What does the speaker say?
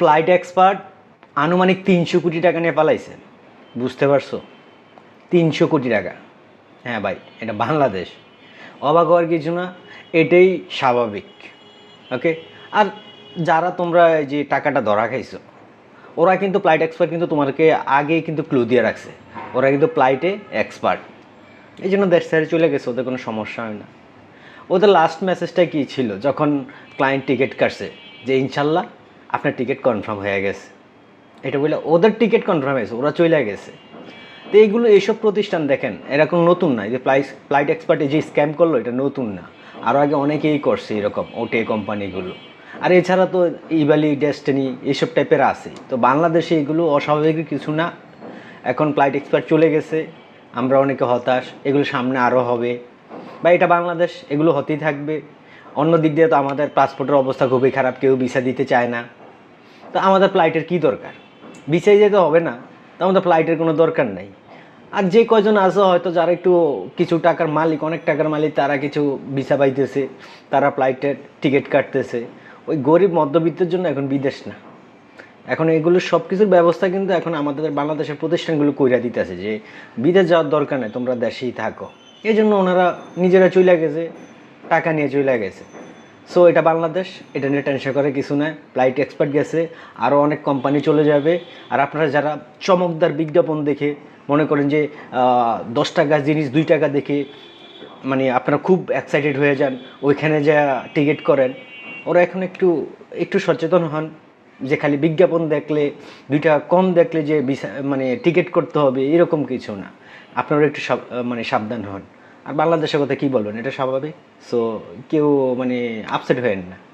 Flight expert আনুমানিক তিনশো কোটি টাকা নিয়ে পালাইছে। বুঝতে পারছ? তিনশো কোটি টাকা। হ্যাঁ ভাই, এটা বাংলাদেশ। অবাক হওয়ার কিছু না, এটাই স্বাভাবিক। ওকে আর যারা তোমরা যে টাকাটা ধরা খাইছো, ওরা কিন্তু ফ্লাইট এক্সপার্ট কিন্তু তোমাকে আগেই কিন্তু ক্লু দিয়ে রাখছে। ওরা কিন্তু ফ্লাইটে এক্সপার্ট এই জন্য দেশ ছেড়ে চলে গেছে, ওদের কোনো সমস্যা হয় না। ওদের লাস্ট মেসেজটা কী ছিল? যখন ক্লায়েন্ট টিকিট কাটছে, যে ইনশাল্লাহ আপনার টিকিট কনফার্ম হয়ে গেছে। এটা বলে ওদের টিকিট কনফার্ম হয়েছে ওরা চলে গেছে। তো এইগুলো, এইসব প্রতিষ্ঠান দেখেন এরকম নতুন না যে ফ্লাইট ফ্লাইট এক্সপার্টে যে স্ক্যাম করল, এটা নতুন না। আরও আগে অনেকেই করছে এরকম ওটে কোম্পানিগুলো আর এছাড়া তো ইবালি ডেস্টিনি এইসব টাইপের আছে। তো বাংলাদেশে এগুলো অস্বাভাবিক কিছু না। এখন ফ্লাইট এক্সপার্ট চলে গেছে, আমরা অনেকে হতাশ, এগুলো সামনে আরও হবে। বা এটা বাংলাদেশ, এগুলো হতেই থাকবে। অন্য দিক দিয়ে তো আমাদের পাসপোর্টের অবস্থা খুবই খারাপ, কেউ ভিসা দিতে চায় না। তো আমাদের ফ্লাইটের কি দরকার? ভিসাই যেতে হবে না, তো আমাদের ফ্লাইটের কোনো দরকার নাই। আর যে কয়জন আছে হয়তো যারা একটু কিছু টাকার মালিক, অনেক টাকার মালিক, তারা কিছু ভিসা পাইতেছে, তারা ফ্লাইটের টিকিট কাটতেছে। ওই গরিব মধ্যবিত্তের জন্য এখন বিদেশ না। এখন এগুলো সব কিছুর ব্যবস্থা কিন্তু এখন আমাদের বাংলাদেশের প্রতিষ্ঠানগুলো কইরা দিতেছে যে, বিদেশ যাওয়ার দরকার নেই, তোমরা দেশেই থাকো। এই জন্য ওনারা নিজেরা চলে গেছে, টাকা নিয়ে চলে গেছে। সো এটা বাংলাদেশ, এটা নিয়ে টেনশন করে কিছু না ফ্লাইট এক্সপার্ট গেছে আরও অনেক কোম্পানি চলে যাবে। আর আপনারা যারা চমকদার বিজ্ঞাপন দেখে মনে করেন যে দশ টাকা জিনিস, দুই টাকা দেখে মানে আপনারা খুব এক্সাইটেড হয়ে যান, ওইখানে যা টিকিট করেন, ওরা এখন একটু একটু সচেতন হন যে খালি বিজ্ঞাপন দেখলে দুই টাকা কম দেখলে যে মানে টিকিট করতে হবে, এরকম কিছু না। আপনারা একটু মানে সাবধান হন। আর বাংলাদেশের কথা কি বলবেন? এটা স্বাভাবিক? সো কেউ মানে আপসেট হয়েন না।